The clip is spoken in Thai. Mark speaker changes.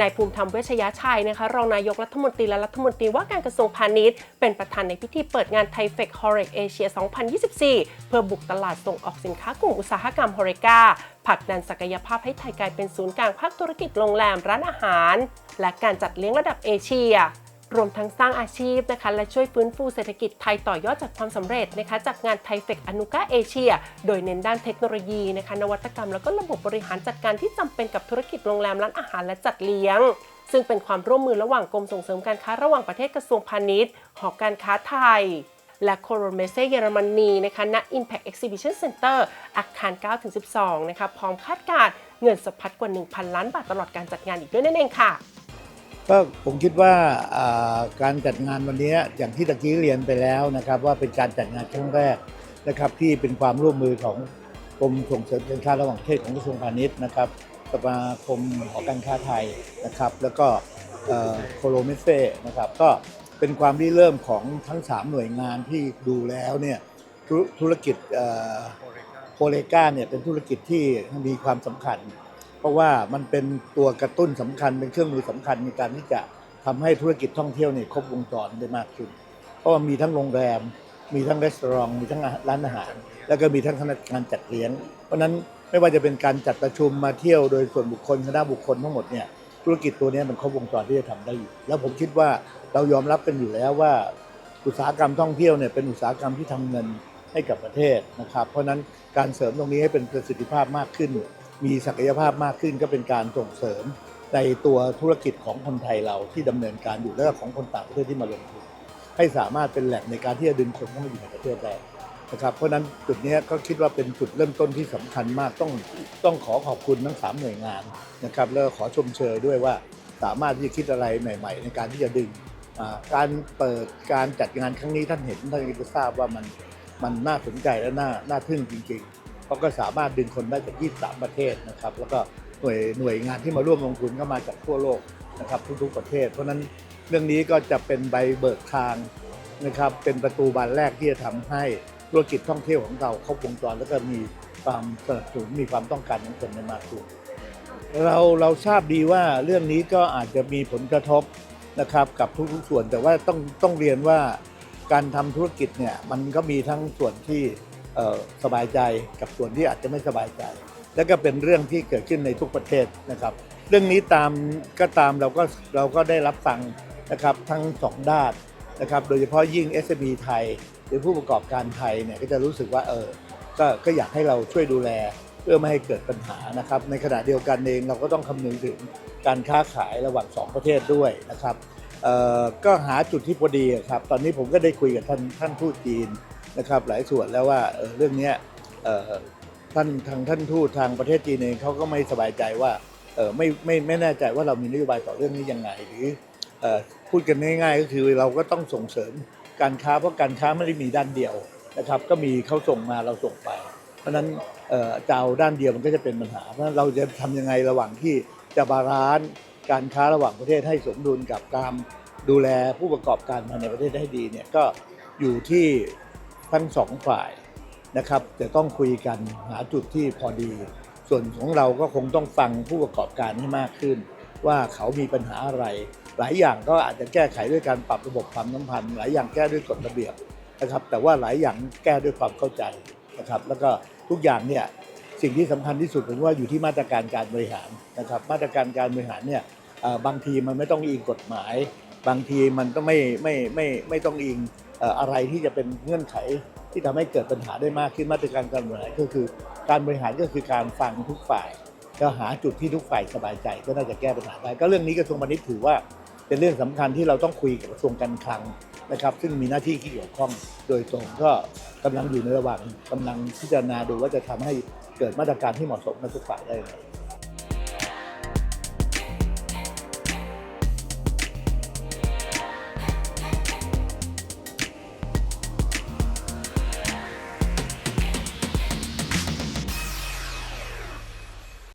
Speaker 1: นายภูมิธรรมเวชยชัยนะคะรองนายกรัฐมนตรีและรัฐมนตรีว่าการกระทรวงพาณิชย์ เป็นประธานในพิธีเปิดงานไทเฟกฮอเรกเอเชีย 2024 เพื่อบุกตลาดส่งออกสินค้ากลุ่มอุตสาหกรรมฮอเรกาผลักดันศักยภาพให้ไทยกลายเป็นศูนย์กลางภาคธุรกิจโรงแรมร้านอาหาร และการจัดเลี้ยงระดับเอเชีย รวมทั้งสร้างอาชีพนะคะและช่วยฟื้นฟูเศรษฐกิจไทยต่อยอดจากความสำเร็จนะคะจากงานไทเฟกอนุกาเอเชีย โดยเน้นด้านเทคโนโลยีนะคะนวัตกรรมแล้วก็ระบบบริหารจัดการที่จำเป็นกับธุรกิจโรงแรมร้านอาหารและจัดเลี้ยง ซึ่งเป็นความร่วมมือระหว่างกรมส่งเสริมการค้าระหว่างประเทศกระทรวงพาณิชย์ หอการค้าไทย และโคโรเมเซเยอรมนีนะคะณ Impact Exhibition Center อาคาร 9-12 นะคะพร้อมคาดการเงินสะพัดกว่า 1,000 ล้านบาทตลอดการจัดงานอีกด้วยนั่นเองค่ะ
Speaker 2: ก็ผมคิดว่าการจัดงานวันนี้อย่างที่ตะกี้เรียนไปแล้วนะครับ ว่าเป็นการจัดงานครั้งแรกนะครับที่เป็นความร่วมมือของกรมส่งเสริมการค้าระหว่างประเทศของกระทรวงพาณิชย์นะครับสมาคมหอการค้าไทยนะครับ แล้วก็โคโลเมเซ่นะครับก็เป็นความริเริ่มของทั้ง 3 หน่วยงานที่ดูแล้วเนี่ยธุรธุรกิจโคเลกาเนี่ยเป็นธุรกิจที่มีความสำคัญ เพราะว่ามันเป็นตัวกระตุ้นสำคัญเป็นเครื่องมือสำคัญในการที่จะทำให้ธุรกิจท่องเที่ยวเนี่ยครบวงจรได้มากขึ้น เพราะว่ามีทั้งโรงแรม มีทั้งรีสอร์ทมีทั้งร้านอาหาร แล้วก็มีทั้งคณะงานจัดเลี้ยง เพราะนั้นไม่ว่าจะเป็นการจัดประชุมมาเที่ยวโดยส่วนบุคคลคณะบุคคลทั้งหมดเนี่ยธุรกิจตัวนี้มันครบวงจรที่จะทำได้อยู่ แล้วผมคิดว่าเรายอมรับกันอยู่แล้วว่า อุตสาหกรรมท่องเที่ยวเนี่ยเป็นอุตสาหกรรมที่ทำเงินให้กับประเทศนะครับ เพราะนั้นการเสริมตรงนี้ให้เป็นประสิทธิภาพมากขึ้น มีศักยภาพมากขึ้นก็เป็นการส่งเสริมในตัวธุรกิจของคนไทยเราที่ดำเนินการอยู่แล้วก็ของคนต่างประเทศที่มาลงทุนให้สามารถเป็นแหล่งในการที่จะดึงคนเข้ามาอยู่ในประเทศได้นะครับเพราะนั้นจุดนี้ก็คิดว่าเป็นจุดเริ่มต้นที่สำคัญมากต้องต้องขอขอบคุณทั้งสามหน่วยงานนะครับแล้วก็ขอชมเชยด้วยว่าสามารถที่จะคิดอะไรใหม่ ๆ ในการที่จะดึงการเปิดการจัดงานครั้งนี้ท่านเห็นท่านก็จะทราบว่ามันมันน่าสนใจและน่าน่าทึ่งจริง ๆ เพราก็สามารถดึงคนได้จาก 23 ประเทศนะครับ แล้วก็หน่วยหน่วยงานที่มาร่วมลงทุนก็มาจากทั่วโลกนะครับทุกๆประเทศ เพราะนั้นเรื่องนี้ก็จะเป็นใบเบิกทางนะครับเป็นประตูบานแรกที่จะทำให้ธุรกิจท่องเที่ยวของเราครบวงจรแล้วก็มีความสนับสนุนมีความต้องการของคนในมากขึ้นเราเราทราบดีว่าเรื่องนี้ก็อาจจะมีผลกระทบนะครับกับทุกๆส่วนแต่ว่าต้องต้องเรียนว่าการทำธุรกิจเนี่ยมันก็มีทั้งส่วนที่ สบายใจกับส่วนที่อาจจะไม่สบายใจ แล้วก็เป็นเรื่องที่เกิดขึ้นในทุกประเทศนะครับ เรื่องนี้ตามก็ตามเราก็เราก็ได้รับฟังนะครับทั้งสองด้านนะครับโดยเฉพาะยิ่ง SME ไทย หรือผู้ประกอบการไทยเนี่ยก็จะรู้สึกว่าเออก็ก็อยากให้เราช่วยดูแลเพื่อไม่ให้เกิดปัญหานะครับในขณะเดียวกันเองเราก็ต้องคำนึงถึงการค้าขายระหว่างสองประเทศด้วยนะครับ ก็หาจุดที่พอดีครับ ตอนนี้ผมก็ได้คุยกับท่านท่านทูตจีนนะครับ หลายส่วนแล้วว่าเเรื่องนี้ท่านทางท่านทูตทางประเทศจีนเองเขาก็ไม่สบายใจว่าไม่ไม่ไม่แน่ใจว่าเรามีนโยบายต่อเรื่องนี้ยังไงหรืออพูดกันง่ายๆ ก็คือเราก็ต้องส่งเสริมการค้าเพราะการค้าไม่ได้มีด้านเดียวนะครับ ก็มีเขาส่งมาเราส่งไป เพราะนั้นเจะเอาด้านเดียวมันก็จะเป็นปัญหาเพราะนั้นเราจะทำยังไงระหว่างที่จะบาลานซ์ การค้าระหว่างประเทศให้สมดุลกับการดูแลผู้ประกอบการภายในประเทศให้ดีเนี่ยก็อยู่ที่ทั้งสองฝ่ายนะครับจะต้องคุยกันหาจุดที่พอดี ส่วนของเราก็คงต้องฟังผู้ประกอบการให้มากขึ้น ว่าเขามีปัญหาอะไร หลายอย่างก็อาจจะแก้ไขด้วยการปรับระบบความสัมพันธ์หลายอย่างแก้ด้วยกฎระเบียบนะครับ แต่ว่าหลายอย่างแก้ด้วยความเข้าใจนะครับ แล้วก็ทุกอย่างเนี่ยสิ่งที่สำคัญที่สุดผมว่าอยู่ที่มาตรการการบริหารนะครับ มาตรการการบริหารเนี่ย บางทีมันไม่ต้องอิงกฎหมาย บางทีมันก็ไม่ไม่ไม่ไม่ต้องอิงอะไรที่จะเป็นเงื่อนไขที่ทำให้เกิดปัญหาได้มากขึ้นมาตรการการบริหารก็คือ การบริหารก็คือการฟังทุกฝ่ายก็หาจุดที่ทุกฝ่ายสบายใจก็น่าจะแก้ปัญหาได้ก็เรื่องนี้กระทรวงพาณิชย์ถือว่าเป็นเรื่องสำคัญที่เราต้องคุยกับกระทรวงการคลังนะครับ ซึ่งมีหน้าที่ที่เกี่ยวข้องโดยตรงก็กำลังอยู่ในระหว่างกำลังพิจารณาดูว่าจะทำให้เกิดมาตรการที่เหมาะสมกับทุกฝ่ายได้ไหม